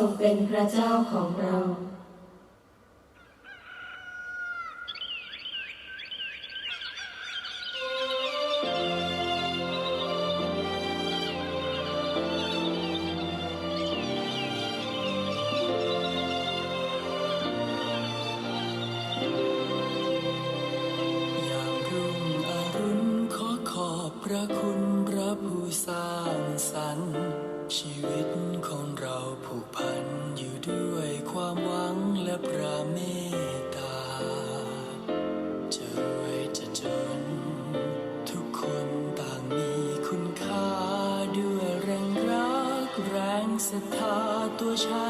ทรงเป็นพระเจ้าของเรา และพระเมตตาจะรวยจะจน ทุกคนต่างมีคุณค่าด้วยแรงรักแรงศรัทธาตัวฉัน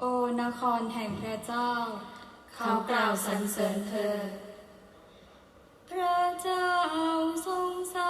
โอนครแห่งพระเจ้า เขากล่าวสรรเสริญเธอ พระเจ้าทรงสร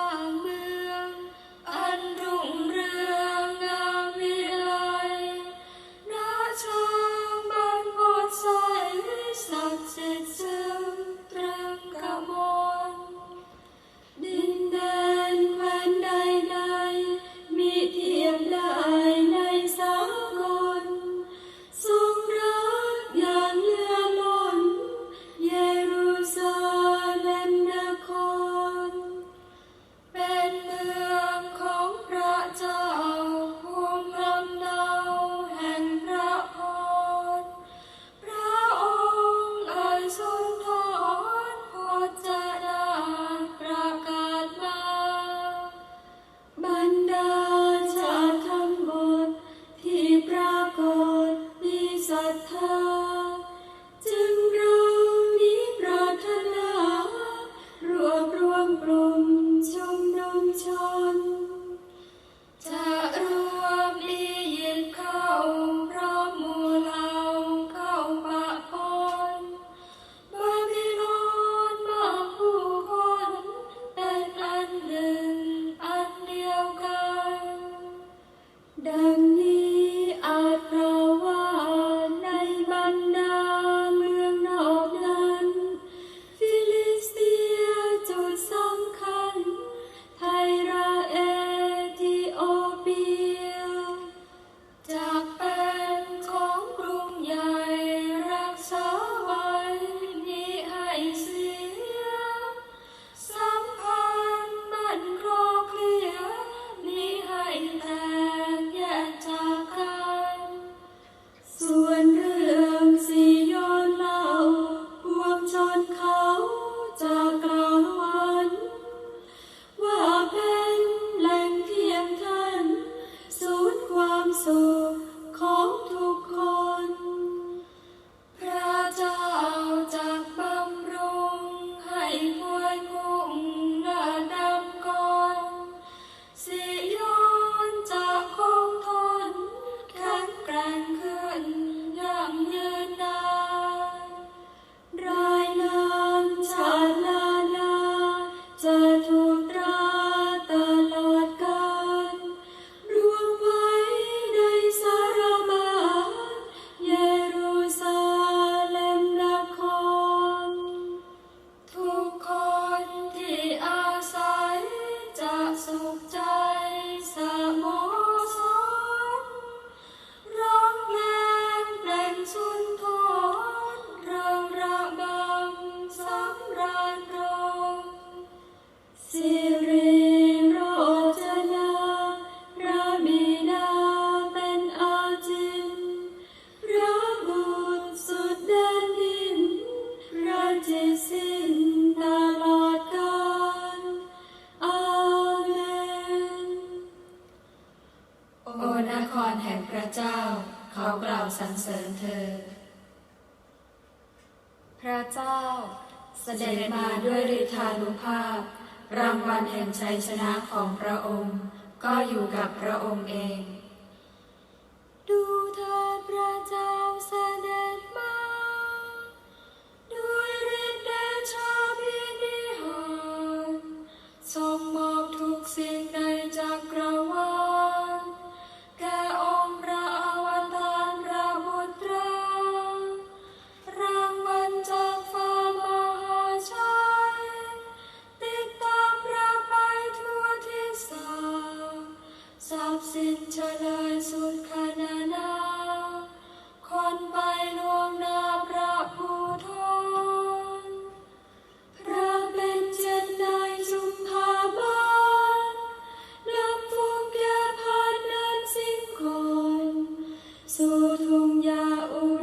วันแห่งชัยชนะของพระองค์ ก็อยู่กับพระองค์เอง thu gia u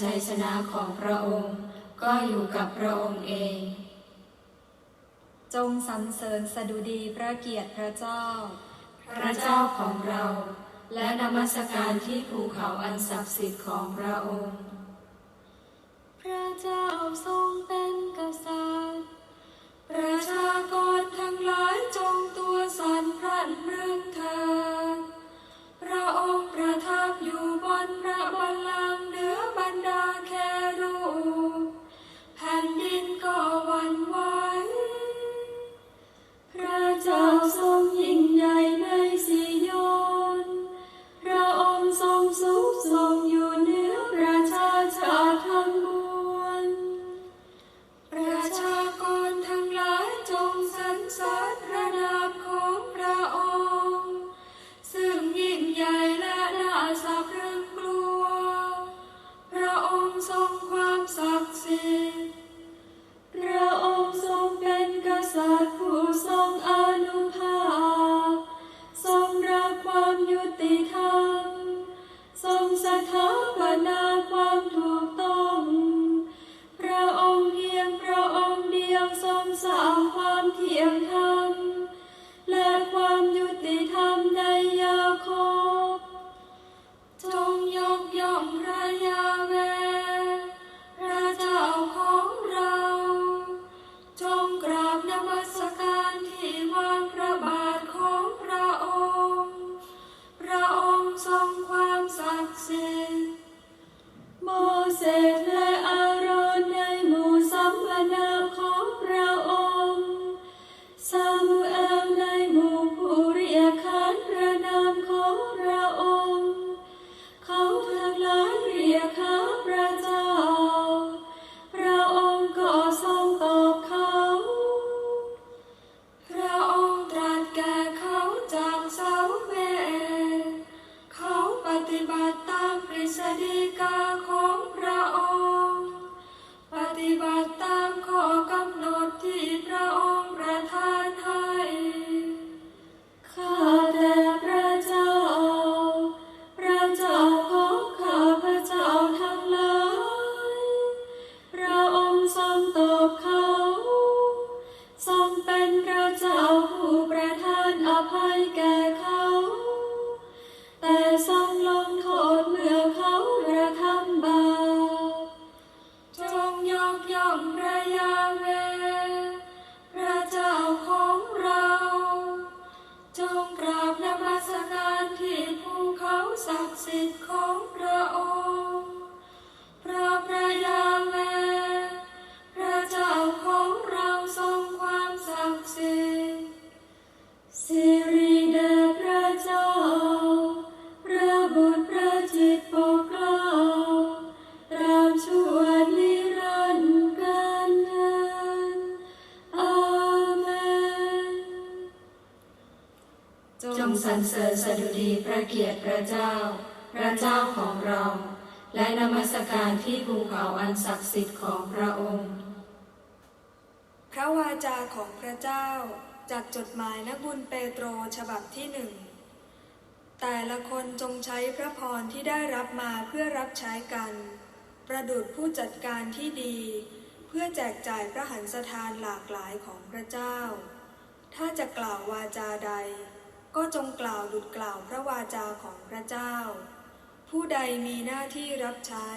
ชัยชนะของพระองค์ ก็อยู่กับพระองค์เอง จงสรรเสริญสดุดีพระเกียรติพระเจ้า พระเจ้าของเรา และนมัสการที่ภูเขาอันศักดิ์สิทธิ์ของพระองค์ พระเจ้าทรง ตริ เป็นพระเจ้าผู้ประทานอภัยแก่เขา แต่ทรงลงโทษเมื่อเขากระทำบาป จงยกย่องพระยาเว พระเจ้าของเรา จงกราบนมัสการที่ภูเขาศักดิ์สิทธิ์ จงสรรเสริญสดุดีพระเกียรติพระเจ้า พระเจ้าของเรา และนมัสการที่ภูเขาอันศักดิ์สิทธิ์ของพระองค์ พระวาจาของพระเจ้าจากจดหมายนักบุญเปโตรฉบับที่หนึ่ง แต่ละคนจงใช้พระพรที่ได้รับมาเพื่อรับใช้กัน ประดุดผู้จัดการที่ดี เพื่อแจกจ่ายพระหันสถานหลากหลายของพระเจ้า ถ้าจะกล่าววาจาใด ก็จงกล่าวดุดกล่าวพระวาจาของพระเจ้า ผู้ใดมีหน้าที่รับใช้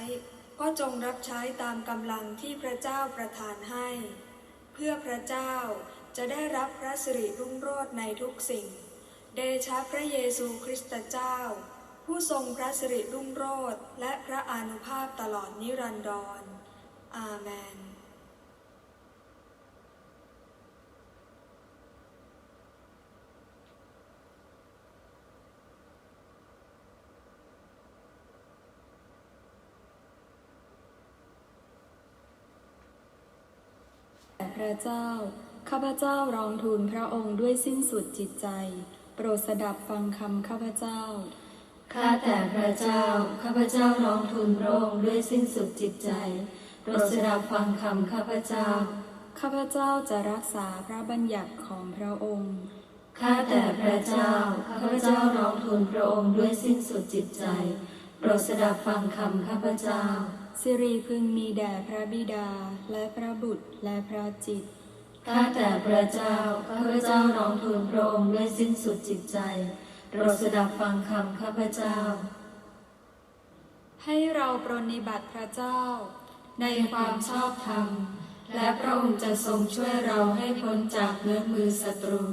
ก็จงรับใช้ตามกำลังที่พระเจ้าประทานให้ เพื่อพระเจ้าจะได้รับพระสิริรุ่งโรจน์ในทุกสิ่ง เดชะพระเยซูคริสต์เจ้า ผู้ทรงพระสิริรุ่งโรจน์และพระอานุภาพตลอดนิรันดร อาเมน ระเจ้า ข้าพเจ้าร้องทูลพระองค์ด้วยสิ้นสุดจิตใจ โปรดสดับฟังคำข้าพเจ้า ข้าแต่พระเจ้า ข้าพเจ้าร้องทูลพระองค์ด้วยสิ้นสุดจิตใจ โปรดสดับฟังคำข้าพเจ้า ข้าพเจ้าจะรักษาพระบัญญัติของพระองค์ ข้าแต่พระเจ้า ข้าพเจ้าร้องทูลพระองค์ด้วยสิ้นสุดจิตใจ โปรดสดับฟังคำข้าพเจ้า สิริพึงมีแด่พระบิดาและพระบุตรและพระจิตรข้าแต่พระเจ้า ข้าพเจ้าร้องทูลพระองค์ด้วยสิ้นสุดจิตใจโปรดสดับฟังคำข้าพเจ้า ให้เราปรนนิบัติพระเจ้า ในความชอบธรรม และพระองค์จะทรงช่วยเราให้พ้นจากเงื้อมือศัตรู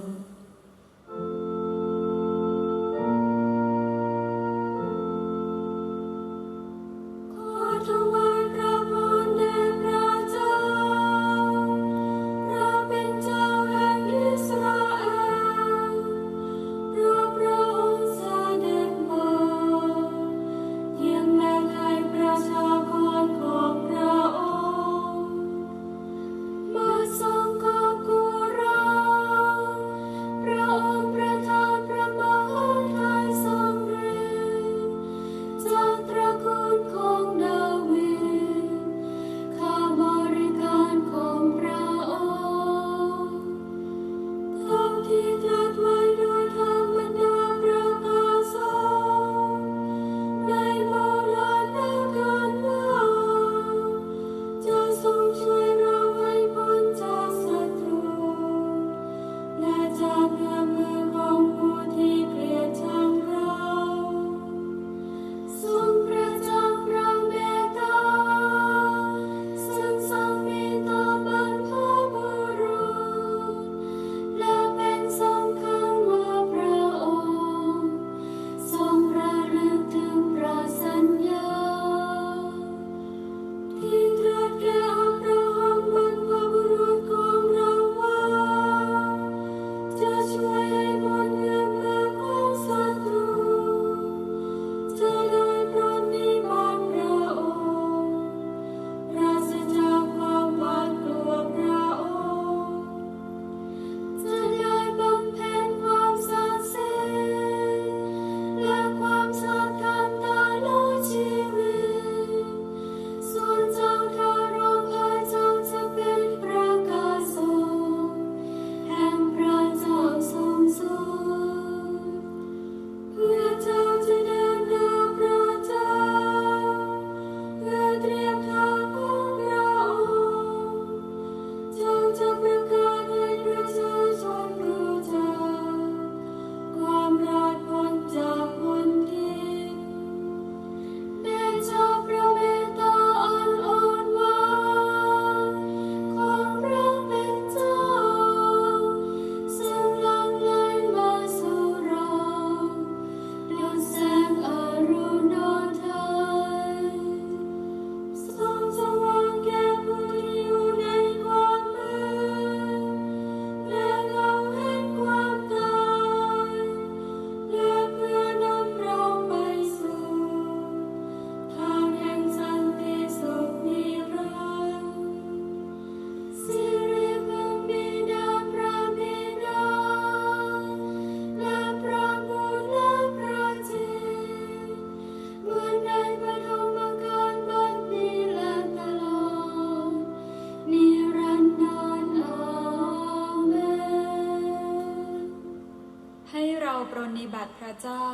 ปรนนิบัติพระเจ้า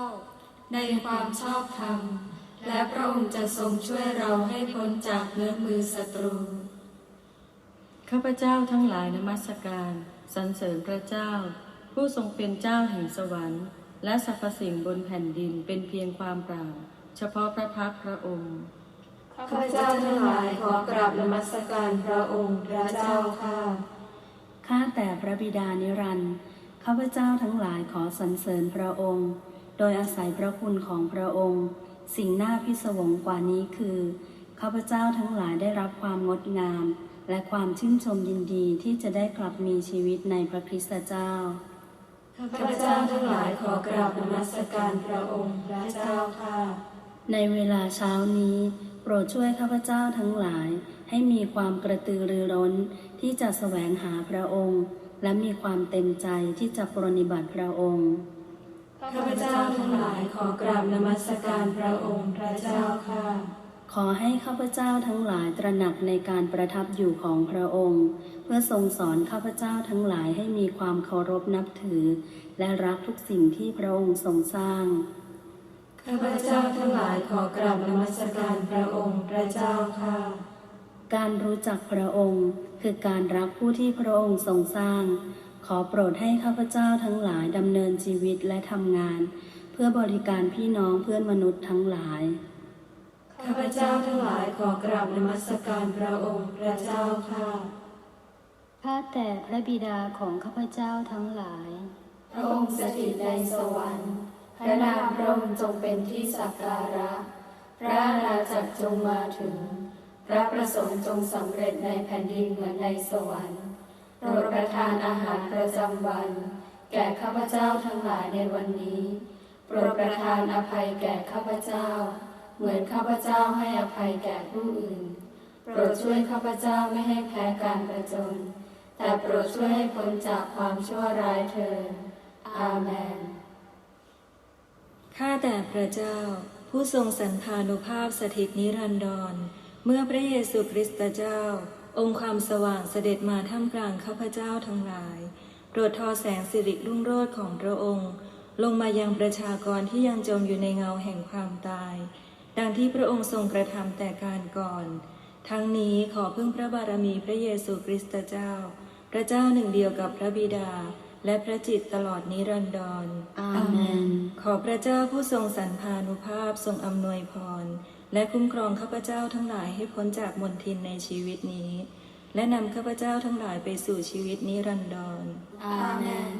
ในความชอบธรรม และพระองค์จะทรงช่วยเราให้พ้นจากเงื้อมือศัตรู ข้าพเจ้าทั้งหลายนมัสการสรรเสริญพระเจ้า ผู้ทรงเป็นเจ้าแห่งสวรรค์ และสรรพสิ่งบนแผ่นดินเป็นเพียงความเปล่า เฉพาะพระพักตร์พระองค์ข้าพเจ้าทั้งหลายขอกราบนมัสการพระองค์พระเจ้าค่ะ ข้าแต่พระบิดานิรันดร์ ข้าพเจ้าทั้งหลายขอสรรเสริญพระองค์ โดยอาศัยพระคุณของพระองค์ สิ่งน่าพิศวงกว่านี้คือข้าพเจ้าทั้งหลายได้รับความงดงาม และความชื่นชมยินดีที่จะได้กลับมีชีวิตในพระคริสตเจ้าข้าพเจ้าทั้งหลายขอกราบนมัสการพระองค์พระเจ้าค่ะ ในเวลาเช้านี้ โปรดช่วยข้าพเจ้าทั้งหลายให้มีความกระตือรือร้นที่จะแสวงหาพระองค์ และมีความเต็มใจที่จะปรนนิบัติพระองค์ข้าพเจ้าทั้งหลายขอกราบนมัสการพระองค์พระเจ้าค่ะ ขอให้ข้าพเจ้าทั้งหลายตระหนักในการประทับอยู่ของพระองค์ เพื่อทรงสอนข้าพเจ้าทั้งหลายให้มีความเคารพนับถือ และรักทุกสิ่งที่พระองค์ทรงสร้าง ข้าพเจ้าทั้งหลายขอกราบนมัสการพระองค์พระเจ้าค่ะ การรู้จักพระองค์ คือการรักผู้ที่พระองค์ทรงสร้าง ขอโปรดให้ข้าพเจ้าทั้งหลายดำเนินชีวิตและทำงาน เพื่อบริการพี่น้องเพื่อนมนุษย์ทั้งหลาย ข้าพเจ้าทั้งหลายขอกราบนมัสการพระองค์พระเจ้าค่ะข้าแต่พระบิดาของข้าพเจ้าทั้งหลาย พระองค์สถิตในสวรรค์พระนามพระองค์จงเป็นที่สักการะ พระอาณาจักรจงมาถึง พระประสงค์จงสำเร็จในแผ่นดินเหมือนในสวรรค์โปรดประทานอาหารประจำวัน แก่ข้าพเจ้าทั้งหลายในวันนี้ โปรดประทานอภัยแก่ข้าพเจ้า เหมือนข้าพเจ้าให้อภัยแก่ผู้อื่น โปรดช่วยข้าพเจ้าไม่ให้แพ้การประจน แต่โปรดช่วยให้พ้นจากความชั่วร้ายเถิดอาเมน ข้าแต่พระเจ้า ผู้ทรงสันธานุภาพสถิตนิรันดร เมื่อพระเยซูคริสต์เจ้า องค์ความสว่างเสด็จมาท่ามกลางข้าพเจ้าทั้งหลายโปรดทอแสงสิริรุ่งโรจน์ของพระองค์ ลงมายังประชากรที่ยังจมอยู่ในเงาแห่งความตาย ดังที่พระองค์ทรงกระทำแต่การก่อน ทั้งนี้ขอพึ่งพระบารมีพระเยซูคริสต์เจ้า พระเจ้าหนึ่งเดียวกับพระบิดา และพระจิตรตลอดนิรันดรอาเมน ขอพระเจ้าผู้ทรงสรรพานุภาพทรงอำนวยพร และคุ้มครองข้าพเจ้าทั้งหลายให้พ้นจากมนทินในชีวิตนี้ และนำข้าพเจ้าทั้งหลายไปสู่ชีวิตนิรันดรอาเมน